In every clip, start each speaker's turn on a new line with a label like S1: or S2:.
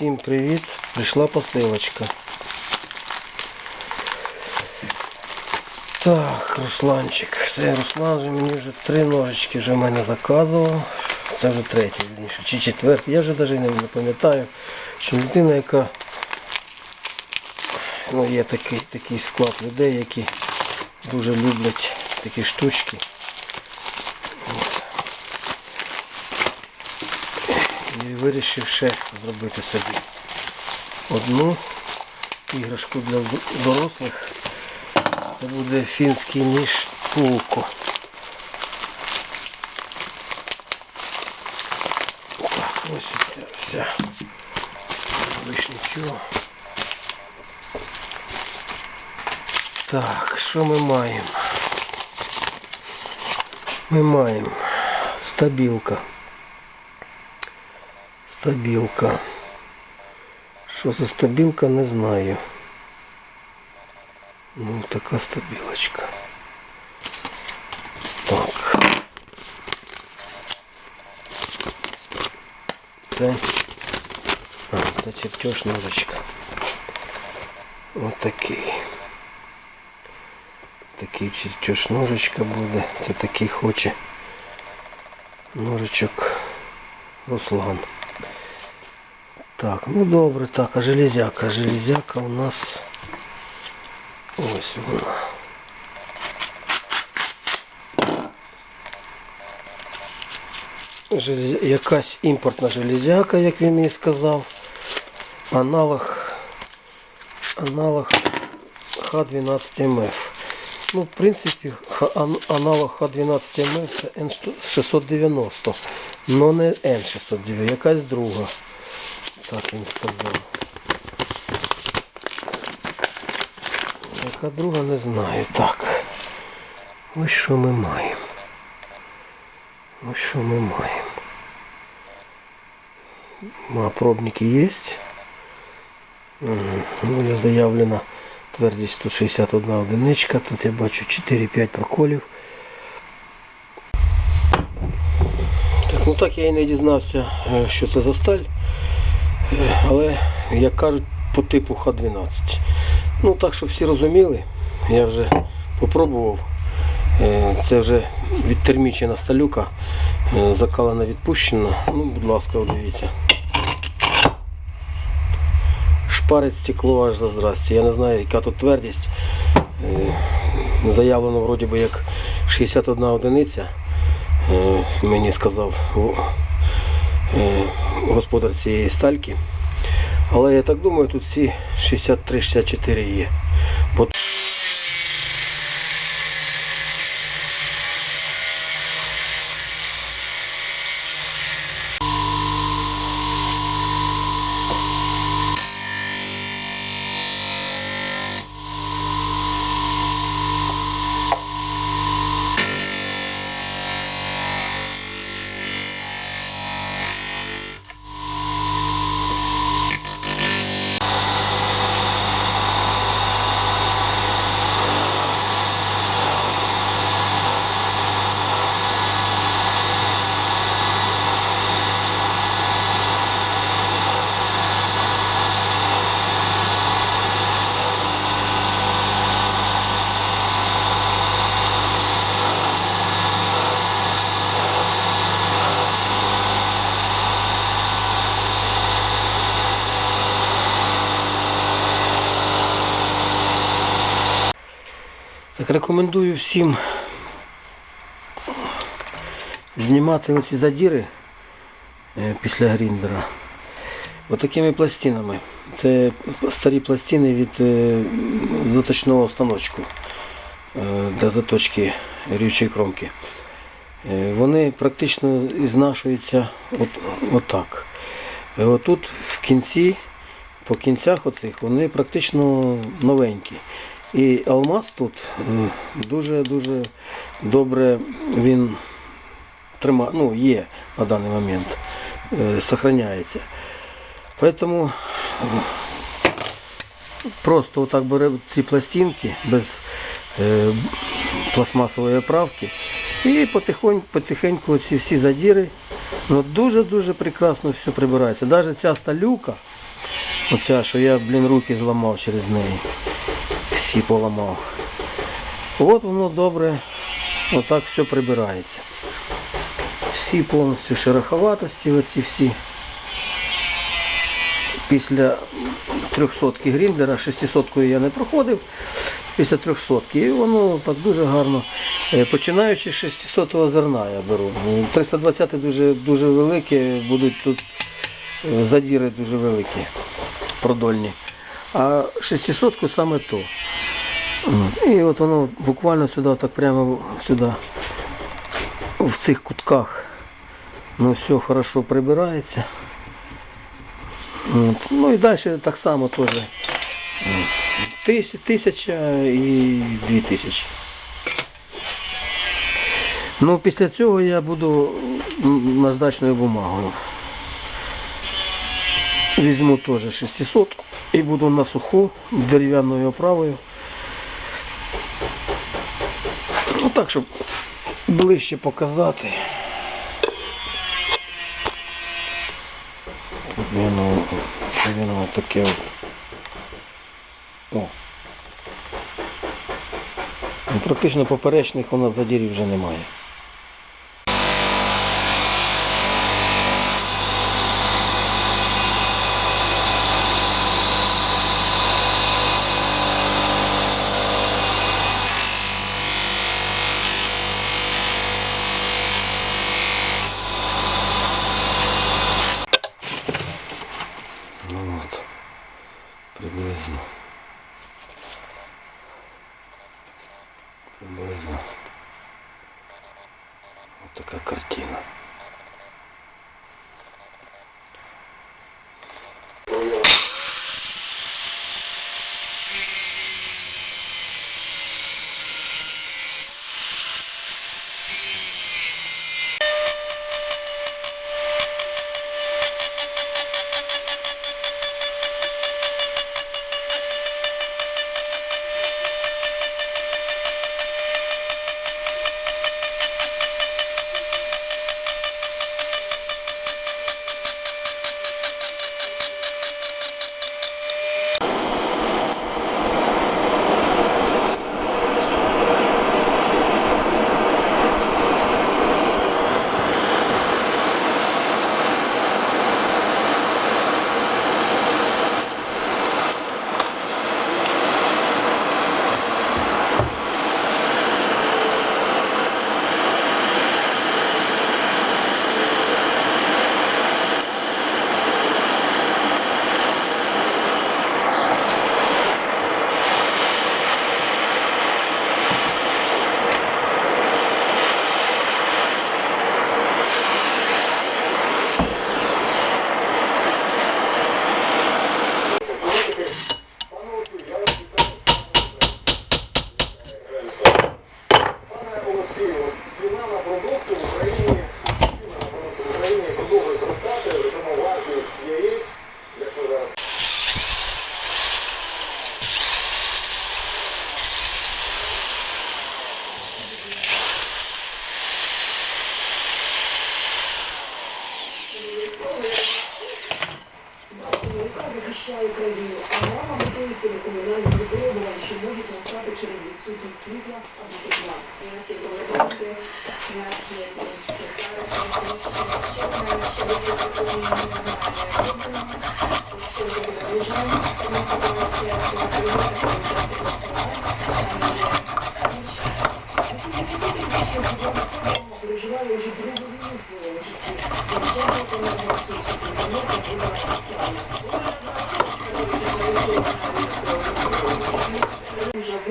S1: Всім привіт! Прийшла посилочка. Так, Русланчик. Це Руслан вже мені вже три ножички вже в мене заказував. Це вже третій, чи четвертий. Я вже навіть не, пам'ятаю, що людина, яка ну, є такий, такий склад людей, які дуже люблять такі штучки. І вирішив ще зробити собі одну іграшку для дорослих. Це буде фінський ніж пулко. Так, ось ця вся. Нічого. Так, що ми маємо? Ми маємо стабілка. Стабілка. Що за стабілка, не знаю. Ну, така стабілочка. Так. Це, а, це чертеж ножичка. Ось такий. Такий чертеж ножичка буде. Це такий хоче ножичок Руслан. Так, ну добре, так, а железяка. Железяка у нас ось вона. Желез- Якась імпортна железяка, як він мені сказав. Аналог, аналог Х12МФ. Ну, в принципі, аналог Х12МФ це N690, але не N690, якась друга. Так він сказав. Яка друга не знаю. Так. Ось що ми маємо. Ось що ми маємо. А пробники є. Ну, заявлена твердість 161 одиничка. Тут я бачу 4-5 проколів. Так, ну так я і не дізнався, е, що це за сталь. Але, як кажуть, по типу Х-12. Ну так, щоб всі розуміли, я вже попробував. Е, Це вже відтермічена сталюка, е, закалена відпущена. Ну, будь ласка, дивіться. Шпарить стекло аж за здрасті. Я не знаю, яка тут твердість. Е, Заявлено вроді би як 61 одиниця. Мені сказав господар цієї стальки. Але я так думаю, тут всі 63-64 є. Рекомендую всім знімати оці задіри е, після гріндера. Отакими пластинами. Це старі пластини від е, заточного станочку е, для заточки рівчої кромки. Вони практично знашуються от, отак. Отут в кінці, по кінцях оцих, вони практично новенькі. І алмаз тут дуже-дуже добре він трима, ну, є на даний момент, сохраняється. Поэтому е, просто отак бере ці пластинки без е, пластмасової оправки і потихоньку, потихеньку ці всі задіри Ну дуже-дуже прекрасно все прибирається. Навіть ця сталюка, оця, що я, блін, руки зламав через неї. Всі поламав. От воно добре, отак все прибирається. Всі повністю шероховатості, оці всі. Після 300 ки гріндера, 600 я не проходив, після 300 і воно так дуже гарно. Е, Починаючи з 600-го зерна я беру. Ну, 320 дуже, дуже великі, будуть тут е, задіри дуже великі, продольні. А 600 ку саме то. І от воно буквально сюди, так прямо сюди, в цих кутках. Ну все хорошо прибирається. От. Ну і далі так само теж. Тис- Тисяча і дві тисячі. Ну, після цього я буду наждачною бумагою. Візьму теж 600 і буду на суху дерев'яною оправою. Ну так, щоб ближче показати. Воно, воно таке. О. Ну, Практично поперечних у нас задірів вже немає.
S2: Відсутність світла.
S3: У нас є повербанки, у нас є психари, у нас є навчання, що досі законні не знає. Якщо ви буде виживання, тому ситуація в Україні почати
S2: Переживає вже другу війну в своєму житті. Звичайно, енергоресурси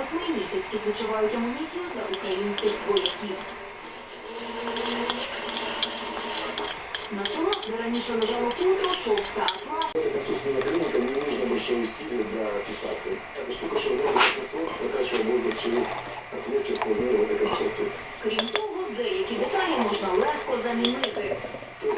S3: восьмий місяць тут відчувають амуніцію для українських вояків. На селах, де раніше лежало хутро, шовк та атлас,
S4: это собственно клиника, не нужно большое усилие для фиксации. Эта штука, что работает насос, прокачивая воздух через отверстие сквозные в этой конструкции.
S3: крім того, деякі деталі можна легко замінити.
S4: То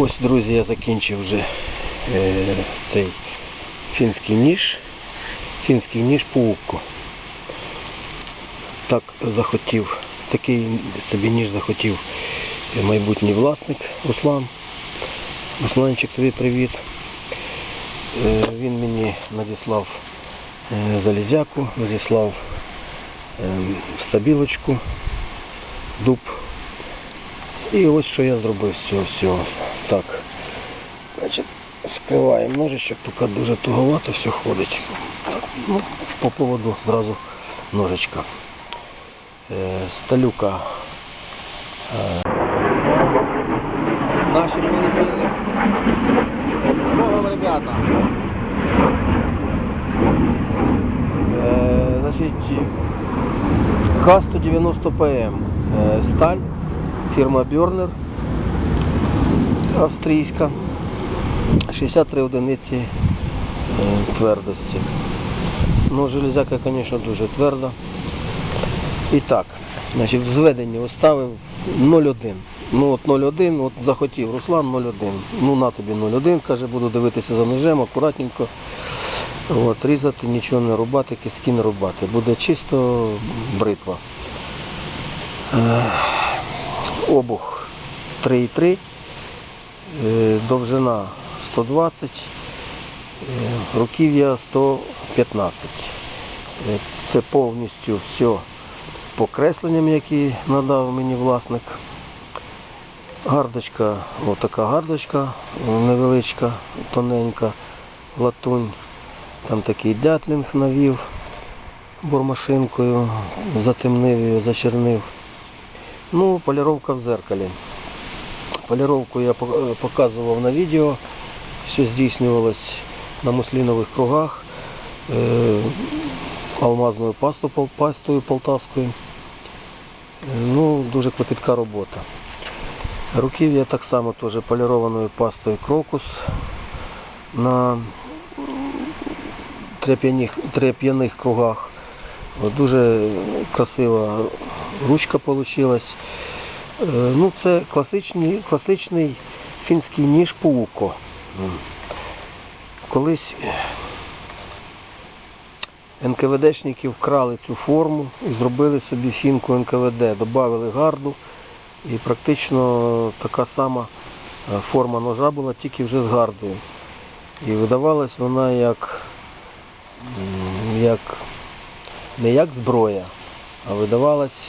S1: Ось, друзі, я закінчив вже е, цей фінський ніж. Фінський ніж паукко. Так захотів, такий собі ніж захотів майбутній власник Руслан. Русланчик, тобі привіт. Е, Він мені надіслав е, залізяку, надіслав е, стабілочку, дуб. І ось що я зробив з цього всього. Так. Значить, скриваємо ножичок, поки дуже туговато все ходить. Ну, по поводу зразу ножичка. Е, сталюка. Е, наші полетіли. З Богом, ребята. Е, значить, К-190 ПМ. Е, сталь, фірма Бьорнер австрійська. 63 одиниці е, твердості. Ну, железяка, звісно, дуже тверда. І так, значить, в зведенні оставив 0,1. Ну от 0,1, от захотів Руслан 0,1. Ну на тобі 0,1, каже, буду дивитися за ножем, акуратненько. От, різати, нічого не рубати, киски не рубати. Буде чисто бритва. Обух 3,3, е, довжина 120, е, руків'я 115. Е, Це повністю все по кресленням, які надав мені власник. Гардочка, отака гардочка невеличка, тоненька, латунь. Там такий дятлінг навів бормашинкою, затемнив її, зачернив. Ну, поліровка в зеркалі. Поліровку я пок- показував на відео, все здійснювалось на муслінових кругах, е, алмазною пасту, пастою полтавською. Е, Ну, дуже клопітка робота. Руків'я так само теж полірованою пастою крокус на тряп'яних кругах. Дуже красива ручка вийшла. Ну, це класичний, класичний фінський ніж пауко. Колись НКВДшники вкрали цю форму і зробили собі фінку НКВД, додали гарду. І практично така сама е, форма ножа була, тільки вже з гардою. І видавалась вона як, як не як зброя, а видавалась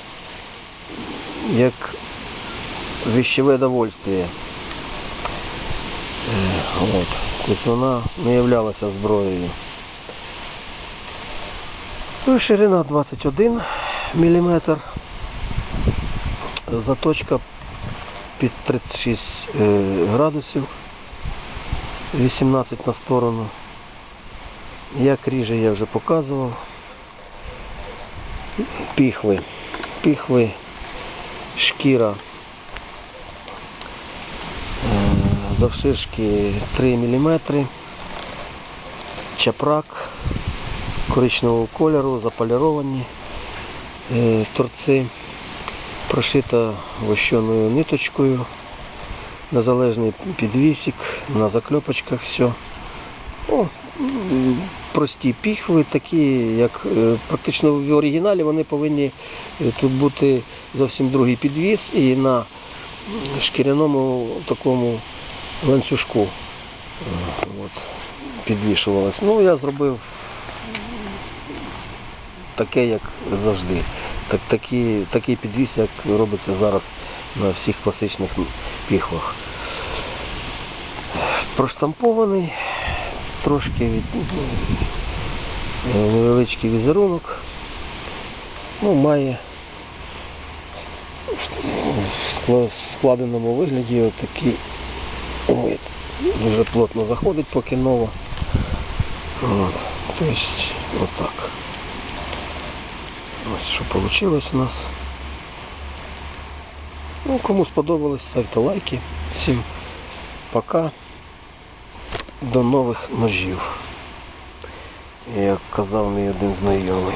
S1: як віщеве довольствие. Е, От. Тобто вона не являлася зброєю. Ну, ширина 21 мм. Заточка під 36 е, градусів, 18 на сторону. Як ріже я вже показував. Піхви. Піхви, шкіра. Е, Завширшки 3 мм. Чапрак коричневого кольору, заполіровані е, торці прошита вощеною ниточкою, незалежний підвісик, на закльопочках все. Прості піхви, такі, як е, практично в оригіналі вони повинні е, тут бути зовсім другий підвіс і на шкіряному такому ланцюжку е, от, підвішувалось. Ну, я зробив таке, як завжди. Так, такі, такий підвіс, як робиться зараз на всіх класичних піхвах. Проштампований, трошки від, е, невеличкий візерунок. Ну, має в складеному вигляді отакий ой, дуже плотно заходить, поки ново. Тобто, отак. Ось що вийшло у нас. Ну, кому сподобалось, ставте лайки. Всім пока. До нових ножів. Як казав мій один знайомий.